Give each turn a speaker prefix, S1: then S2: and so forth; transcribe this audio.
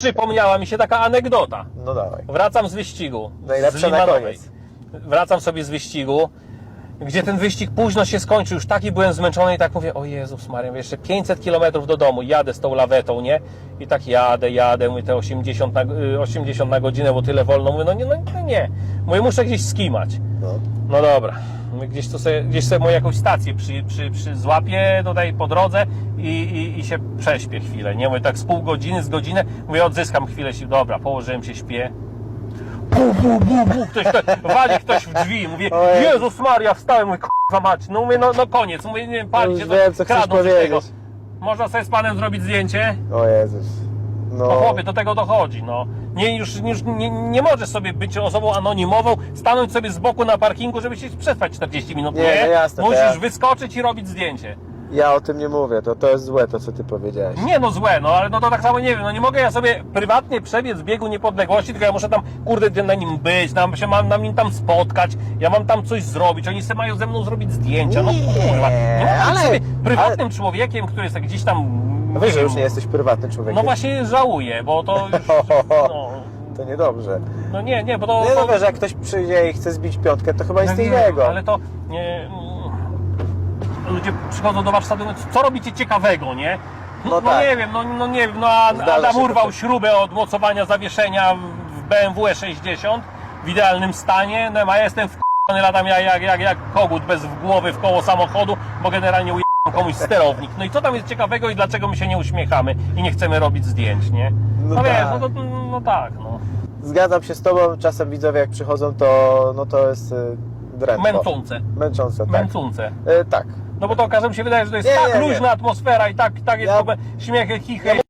S1: Przypomniała mi się taka anegdota.
S2: No dawaj.
S1: Wracam z wyścigu.
S2: Najlepsza
S1: z
S2: na koniec.
S1: Wracam sobie z wyścigu, gdzie ten wyścig późno się skończył. Już taki byłem zmęczony i tak mówię, o Jezus Maria, jeszcze 500 km do domu, jadę z tą lawetą, nie? I tak jadę, jadę, mówię te 80 na, y, 80 na godzinę, bo tyle wolno. Mówię, no nie, no, no nie. Mówię, muszę gdzieś skimać.
S2: No.
S1: No dobra. Gdzieś, to sobie, gdzieś sobie moją jakąś stację przy, przy, przy złapię tutaj po drodze i, i, i się prześpię chwilę. Nie mówię tak z pół godziny, z godzinę. Mówię, odzyskam chwilę sił. Dobra, położyłem się, śpię. Bu, bu, bu, bu. Ktoś, wali ktoś w drzwi. Mówię,
S2: Ojej.
S1: Jezus Maria, wstałem. Mówię, kurwa mać. No mówię, no, no koniec. Mówię, nie pali
S2: Już
S1: się,
S2: wiem, co chcesz
S1: kradną coś tego.
S2: powiedzieć.
S1: Można sobie z panem zrobić zdjęcie?
S2: O Jezus. No.
S1: No chłopie, do tego dochodzi, no. Nie, już, już nie, nie możesz sobie być osobą anonimową, stanąć sobie z boku na parkingu, żeby się przetrwać 40 minut.
S2: Nie,
S1: Nie,
S2: no jasne, to
S1: musisz
S2: ja-
S1: wyskoczyć i robić zdjęcie.
S2: Ja o tym nie mówię, to, to jest złe to, co ty powiedziałeś.
S1: Nie no złe, no ale no to tak samo nie wiem, no nie mogę ja sobie prywatnie przebiec biegu niepodległości, tylko ja muszę tam, kurde, na nim być, tam się mam na nim tam spotkać, ja mam tam coś zrobić, oni sobie mają ze mną zrobić zdjęcia, no
S2: Nie,
S1: kurwa. Nie mogę
S2: ale-
S1: sobie prywatnym człowiekiem, który jest gdzieś tam...
S2: No wiesz, że już nie jesteś prywatnym człowiekiem.
S1: No właśnie żałuję, bo to już... No,
S2: To niedobrze.
S1: no nie, nie, bo to...
S2: Nie no wiesz, jak ktoś przyjdzie i chce zbić piątkę, to chyba jest coś
S1: wiem,
S2: złego.
S1: Ale to nie, ludzie przychodzą do warsztatu, mówią, co robicie ciekawego, nie? No,
S2: No
S1: no
S2: tak.
S1: nie wiem, no, no nie wiem, no a
S2: Zdarza
S1: Adam
S2: się
S1: urwał
S2: to.
S1: śrubę od mocowania zawieszenia w BMW E60 w idealnym stanie, no a ja jestem w latam jak, jak, jak, jak kogut bez głowy w koło samochodu, bo generalnie ujechałem komuś sterownik. No i co tam jest ciekawego i dlaczego my się nie uśmiechamy i nie chcemy robić zdjęć, nie?
S2: No
S1: No, wiesz,
S2: tak.
S1: no, to, no tak, no.
S2: Zgadzam się z tobą, czasem widzowie jak przychodzą, to, no to jest y, drętwo.
S1: Męczące.
S2: Męczące, tak.
S1: Męczące.
S2: Y, tak.
S1: No bo to każdemu się wydaje, że to jest
S2: Nie,
S1: tak
S2: nie, nie.
S1: luźna atmosfera i tak, tak jest
S2: Ja-
S1: w ogóle śmiechy, chichy.